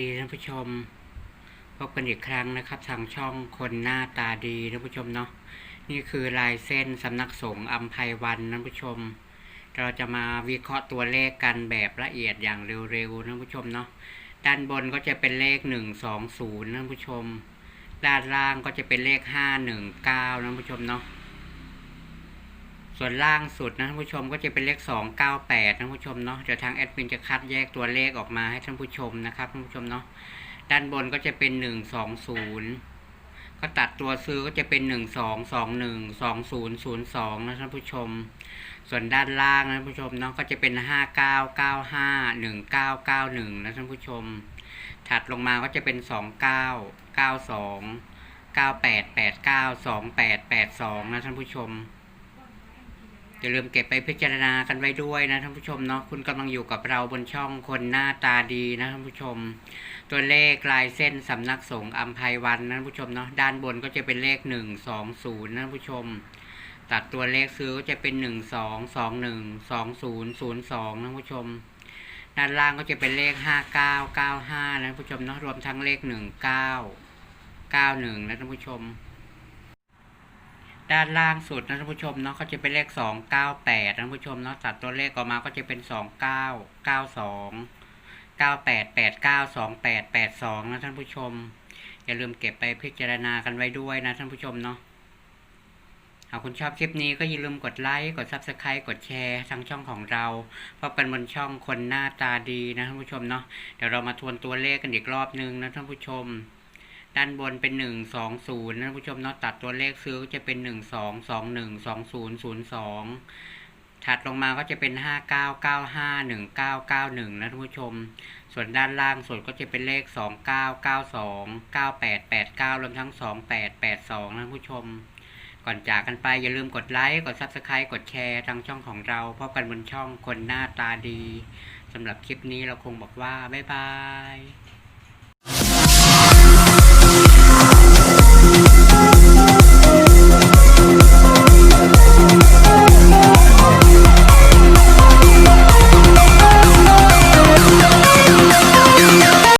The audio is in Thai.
ดีท่านผู้ชม พบกันอีกครั้งนะครับ ทางช่องคนหน้าตาดีท่านผู้ชมเนาะนี่คือลายเส้นสำนักสงฆ์อัมภัยวันท่านผู้ชม เราจะมาวิเคราะห์ตัวเลขกันแบบละเอียดอย่างเร็วๆท่านผู้ชมเนาะด้านบนก็จะเป็นเลขหนึ่งสองศูนย์ท่านผู้ชม ด้านล่างก็จะเป็นเลขห้าหนึ่งเก้าท่านผู้ชมเนาะ ส่วนล่างสุดนะท่านผู้ชมก็จะเป็นเลขสองเก้าแปดท่านผู้ชมเนาะเดี๋ยวทางแอดมินจะคัดแยกตัวเลขออกมาให้ท่านผู้ชมนะครับท่านผู้ชมเนาะด้านบนก็จะเป็นหนึ่งสองศูนย์ก็ตัดตัวซื้อก็จะเป็นหนึ่งสองสองหนึ่งสองศูนย์ศูนย์สองนะท่านผู้ชม ส่วนด้านล่างนะท่านผู้ชมเนาะก็จะเป็นห้าเก้าเก้าห้าหนึ่งเก้าเก้าหนึ่งนะท่านผู้ชม ถัดลงมาก็จะเป็นสองเก้าเก้าสองเก้าแปดแปดเก้าสองแปดแปดสองนะท่านผู้ชม อย่าลืมเก็บไปพิจารณากันไว้ด้วยนะท่านผู้ชมเนาะคุณกำลังอยู่กับเราบนช่องคนหน้าตาดีนะท่านผู้ชม ตัวเลขลายเส้นสำนักสงฆ์อัมภัยวันนะท่านผู้ชมเนาะด้านบนก็จะเป็นเลขหนึ่งสองศูนย์นะท่านผู้ชม ตัดตัวเลขซื้อก็จะเป็นหนึ่งสองสองหนึ่งสองศูนย์ศูนย์สองนะท่านผู้ชม ด้านล่างก็จะเป็นเลขห้าเก้าเก้าห้านะท่านผู้ชมเนาะรวมทั้งเลขหนึ่งเก้าเก้าหนึ่งนะท่านผู้ชม ด้านล่างสุดนะท่านผู้ชมเนาะก็จะเป็นเลขสองเก้าแปดท่านผู้ชมเนาะตัดตัวเลขออกมาก็จะเป็นสองเก้าเก้าสองเก้าแปดแปดเก้าสองแปดแปดสองนะท่านผู้ชม อย่าลืมเก็บไปพิจารณากันไว้ด้วยนะท่านผู้ชมเนาะหากคุณชอบคลิปนี้ก็อย่าลืมกดไลค์ กด Subscribe กดแชร์ทางช่องของเรา เพราะเป็นบนช่องคนหน้าตาดีนะท่านผู้ชมเนาะ เดี๋ยวเรามาทวนตัวเลขกันอีกรอบนึงนะท่านผู้ชม ด้านบนเป็นหนึ่งสองศูนย์นะผู้ชมเนาะตัดตัวเลขซื้อก็จะเป็นหนึ่งสองสองหนึ่งสองศูนย์ศูนย์สองถัดลงมาก็จะเป็นห้าเก้าเก้าห้าหนึ่งเก้าเก้าหนึ่งนะท่านผู้ชม ส่วนด้านล่างสุดก็จะเป็นเลขสองเก้าเก้าสองเก้าแปดแปดเก้ารวมทั้งสองแปดแปดสองนะท่านผู้ชม ก่อนจากกันไปอย่าลืมกดไลค์กด Subscribe กดแชร์ทางช่องของเราพบกันบนช่องคนหน้าตาดีสำหรับคลิปนี้เราคงบอกว่าบ๊ายบาย